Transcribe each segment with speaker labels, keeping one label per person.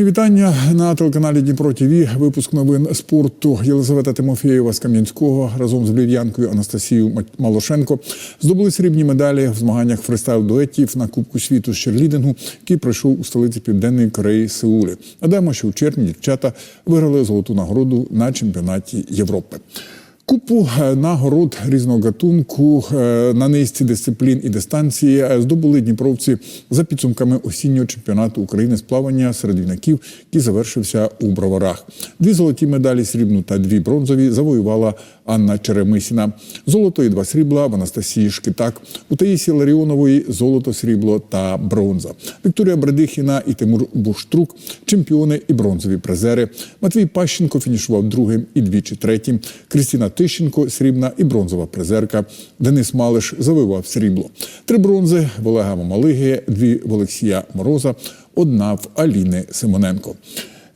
Speaker 1: Мої вітання на телеканалі Дніпро ТВ. Випуск новин спорту. Єлизавета Тимофєєва з Кам'янського разом з львів'янкою Анастасією Малошенко здобули срібні медалі в змаганнях фристайл дуетів на Кубку світу з черлідингу, який пройшов у столиці Південної Кореї Сеулі. Нагадаємо, що в червні дівчата виграли золоту нагороду на чемпіонаті Європи. Купу е, нагород різного гатунку е, на низці дисциплін і дистанції е, здобули дніпровці за підсумками осіннього чемпіонату України з плавання серед юнаків, який завершився у броварах. Дві золоті медалі срібну та дві бронзові завоювала Анна Черемисіна. Золото і два срібла в Анастасії Шкитак, у Таїсі Ларіонової золото, срібло та бронза. Вікторія Бредихіна і Тимур Буштрук чемпіони і бронзові призери. Матвій Пащенко фінішував другим і двічі третім. Крістіна Тищенко срібна і бронзова призерка. Денис Малиш завивав срібло. Три бронзи в Олега Мамалиги, дві в Олексія Мороза, одна в Аліни Симоненко.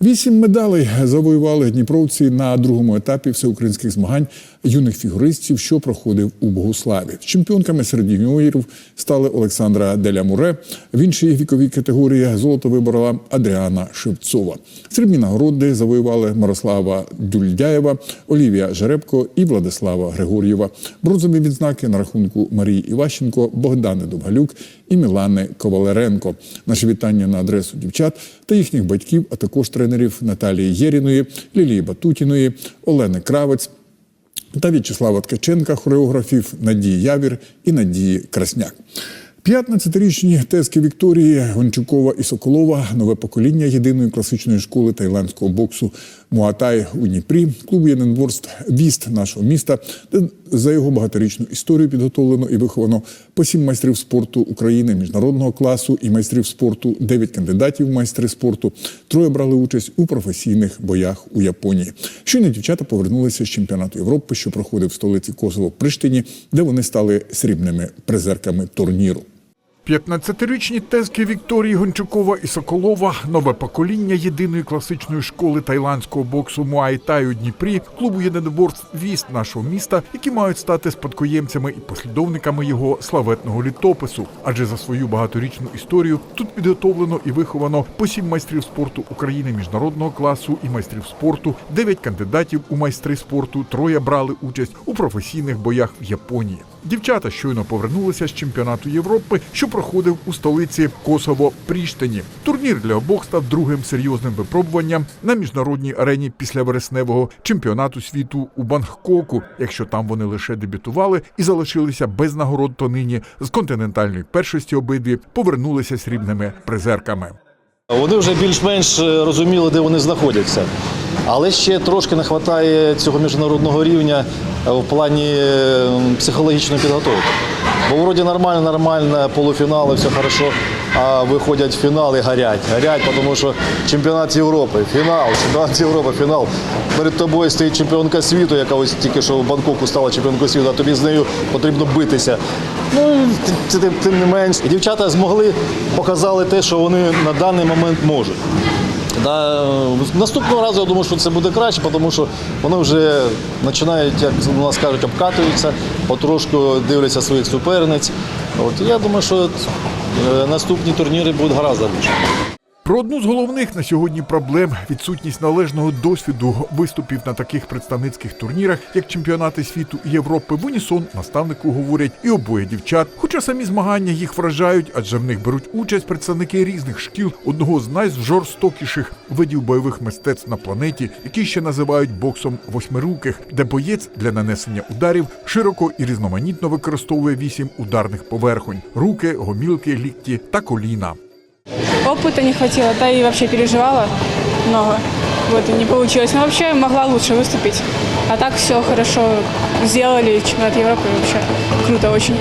Speaker 1: Вісім медалей завоювали дніпровці на другому етапі всеукраїнських змагань юних фігуристів, що проходив у Богославі. Чемпіонками серед юніорів стали Олександра Деля Муре. В іншій віковій категорії золото виборола Адріана Шевцова. Срібні нагороди завоювали Мирослава Дюльдяєва, Олівія Жеребко і Владислава Григор'єва. Бронзові відзнаки на рахунку Марії Іващенко, Богдани Довгалюк і Мілани Ковалеренко. Наші вітання на адресу дівчат та їхніх батьків, а також тренерів Наталії Єріної, Лілії Батутіної, Олени Кравець та В'ячеслава Ткаченка, хореографів Надії Явір і Надії Красняк. 15-річні тески Вікторії Гончукова і Соколова нове покоління єдиної класичної школи тайландського боксу Муатай у Дніпрі, клубу єдиноборств Віст нашого міста, де за його багаторічну історію підготовлено і виховано по сім майстрів спорту України міжнародного класу і майстрів спорту, дев'ять кандидатів майстри спорту. Троє брали участь у професійних боях у Японії. Щойно дівчата повернулися з чемпіонату Європи, що проходив в столиці Косово Приштині, де вони стали срібними призерками турніру.
Speaker 2: 15-річні тески Вікторії Гончукова і Соколова, нове покоління єдиної класичної школи тайландського боксу Муай-Тай у Дніпрі, клубу єдиноборств віст нашого міста, які мають стати спадкоємцями і послідовниками його славетного літопису. Адже за свою багаторічну історію тут підготовлено і виховано по сім майстрів спорту України міжнародного класу і майстрів спорту, дев'ять кандидатів у майстри спорту, троє брали участь у професійних боях в Японії. Дівчата щойно повернулися з чемпіонату Європи, що проходив у столиці Косово Пріштині. Турнір для обох став другим серйозним випробуванням на міжнародній арені після вересневого чемпіонату світу у Бангкоку. Якщо там вони лише дебютували і залишилися без нагород, то нині з континентальної першості обидві повернулися срібними призерками.
Speaker 3: Вони вже більш-менш е, розуміли, де вони знаходяться. Але ще трошки не вистачає цього міжнародного рівня в плані е, психологічної підготовки. Бо вроді нормально, нормально, полуфінали, все хорошо, а виходять в фінал і горять. Горять, тому що чемпіонат Європи, фінал, чемпіонат Європи, фінал. Перед тобою стоїть чемпіонка світу, яка ось тільки що в Бангкоку стала чемпіонкою світу, а тобі з нею потрібно битися. Ну, тим- не менш. Дівчата змогли, показали те, що вони на даний момент можуть. Да, наступного разу я думаю, що це буде краще, тому що вони вже починають, як у нас кажуть, обкатуються, потрошку дивляться своїх суперниць. От, я думаю, що е, наступні турніри будуть гаразд лучше.
Speaker 2: Про одну з головних на сьогодні проблем відсутність належного досвіду виступів на таких представницьких турнірах, як чемпіонати світу і Європи. В унісон наставнику говорять і обоє дівчат. Хоча самі змагання їх вражають, адже в них беруть участь представники різних шкіл одного з найжорстокіших видів бойових мистецтв на планеті, які ще називають боксом восьмируких, де боєць для нанесення ударів широко і різноманітно використовує вісім ударних поверхонь: руки, гомілки, лікті та коліна.
Speaker 4: Опыта не хватило, да и вообще переживала много. Вот, и не получилось. Но вообще могла лучше выступить. А так все хорошо сделали. Чемпионат Европы вообще круто очень.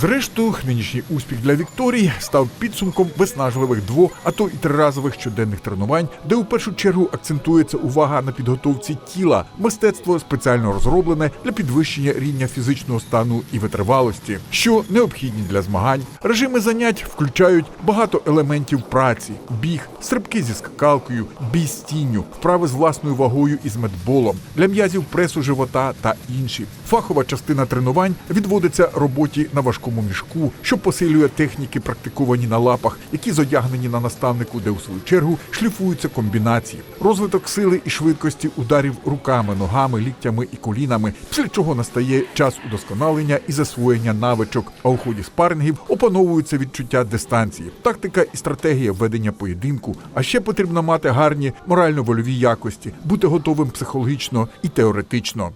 Speaker 2: Зрештою, нинішній успіх для Вікторії став підсумком виснажливих дво, а то і триразових щоденних тренувань, де у першу чергу акцентується увага на підготовці тіла, мистецтво спеціально розроблене для підвищення рівня фізичного стану і витривалості, що необхідні для змагань. Режими занять включають багато елементів праці: біг, стрибки зі скакалкою, бій з тінню, вправи з власною вагою і з медболом, для м'язів пресу живота та інші. Фахова частина тренувань відводиться роботі на важкому тренерському мішку, що посилює техніки, практиковані на лапах, які зодягнені на наставнику, де у свою чергу шліфуються комбінації, розвиток сили і швидкості ударів руками, ногами, ліктями і колінами, після чого настає час удосконалення і засвоєння навичок. А у ході спарингів опановуються відчуття дистанції, тактика і стратегія ведення поєдинку. А ще потрібно мати гарні морально-вольові якості, бути готовим психологічно і теоретично.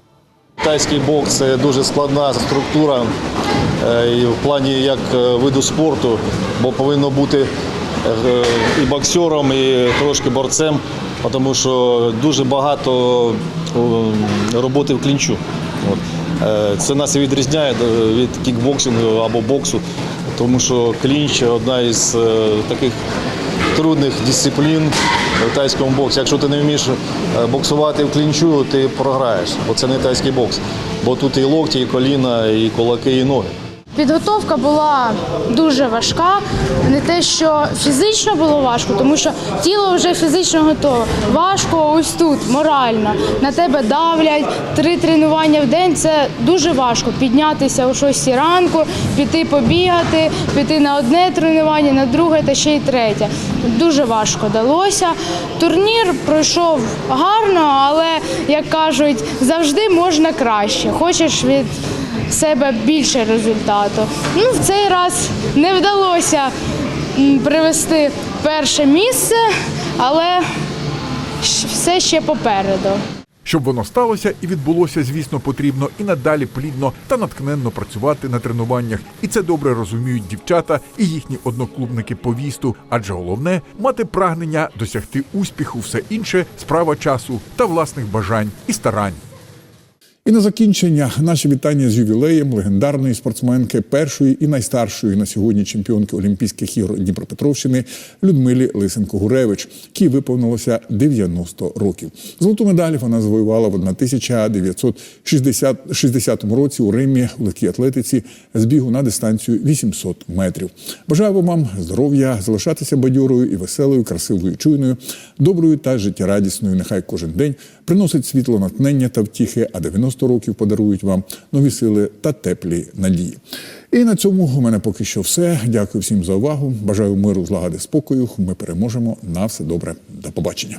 Speaker 3: Тайський бокс це дуже складна структура і в плані як е, виду спорту, бо повинно бути е, і боксером, і трошки борцем, тому що дуже багато е, роботи в клінчу. Е, Це нас відрізняє е, від кікбоксингу або боксу, тому що клінч одна із е, таких трудних дисциплін в тайському боксі. Якщо ти не вмієш е, боксувати в клінчу, ти програєш, бо це не тайський бокс. Бо тут і локті, і коліна, і кулаки, і ноги.
Speaker 5: Підготовка була дуже важка. Не те, що фізично було важко, тому що тіло вже фізично готове. Важко ось тут, морально. На тебе давлять три тренування в день. Це дуже важко. Піднятися о 6 ранку, піти побігати, піти на одне тренування, на друге та ще й третє. Дуже важко далося. Турнір пройшов гарно, але як кажуть, завжди можна краще. Хочеш від себе більше результату. Ну, в цей раз не вдалося привести перше місце, але все ще попереду.
Speaker 2: Щоб воно сталося і відбулося, звісно, потрібно і надалі плідно та наткненно працювати на тренуваннях. І це добре розуміють дівчата і їхні одноклубники по вісту. Адже головне мати прагнення досягти успіху, все інше справа часу та власних бажань і старань.
Speaker 1: І на закінчення наші вітання з ювілеєм легендарної спортсменки, першої і найстаршої на сьогодні чемпіонки Олімпійських ігор Дніпропетровщини Людмилі Лисенко-Гуревич, якій виповнилося 90 років. Золоту медаль вона завоювала в 1960 році у Римі у легкій атлетиці з бігу на дистанцію 800 метрів. Бажаю вам здоров'я, залишатися бадьорою і веселою, красивою, чуйною, доброю та життєрадісною. Нехай кожен день приносить світло натхнення та втіхи, а 90 років подарують вам нові сили та теплі надії. І на цьому у мене поки що все. Дякую всім за увагу. Бажаю миру, злагоди, спокою. Ми переможемо. На все добре. До побачення.